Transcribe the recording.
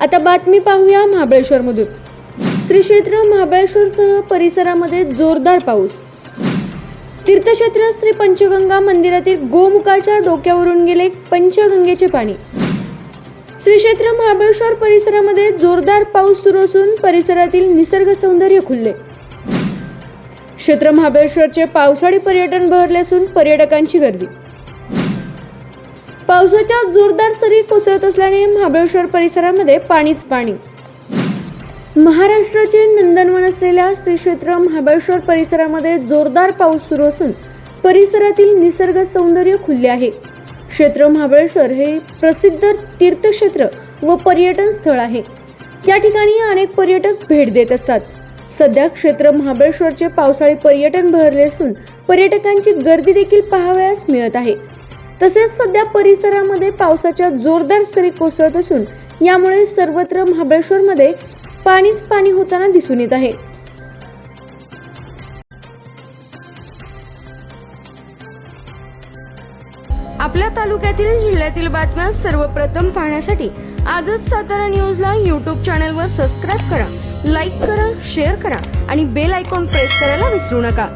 आता बातमी पाहूया महाबळेश्वरमधून श्री क्षेत्र महाबळेश्वरसह परिसरामध्ये जोरदार पाऊस. तीर्थक्षेत्र श्री पंचगंगा मंदिरातील गोमुखाच्या डोक्यावरून गेले पंचगंगेचे पाणी. श्री क्षेत्र महाबळेश्वर परिसरामध्ये जोरदार पाऊस सुरू असून परिसरातील निसर्ग सौंदर्य खुलले. क्षेत्र महाबळेश्वरचे पावसाळी पर्यटन बहरले असून पर्यटकांची गर्दी. पावसाच्या जोरदार सरी कोसळत असल्याने महाबळेश्वर परिसरामध्ये पाणीच पाणी. महाराष्ट्राचे नंदनवन असलेल्या श्री क्षेत्र महाबळेश्वर परिसरामध्ये जोरदार पाऊस सुरू असून परिसरातील निसर्ग सौंदर्य खुलले आहे. क्षेत्र महाबळेश्वर हे प्रसिद्ध तीर्थक्षेत्र व पर्यटन स्थळ आहे. त्या ठिकाणी अनेक पर्यटक भेट देत असतात. सध्या क्षेत्र महाबळेश्वरचे पावसाळी पर्यटन भरले असून पर्यटकांची गर्दी देखील पाहावयास मिळत आहे. तसेच सध्या परिसरामध्ये पावसाच्या जोरदार सरी कोसळत असून यामुळे सर्वत्र महाबळेश्वरमध्ये पाणीच पाणी होताना दिसून येत आहे. आपल्या तालुक्यातील जिल्ह्यातील बातम्या सर्वप्रथम पाहण्यासाठी आजच सातारा न्यूजला यूट्यूब चॅनलवर सबस्क्राईब करा लाईक करा शेअर करा आणि बेल आयकॉन प्रेस करायला विसरू नका.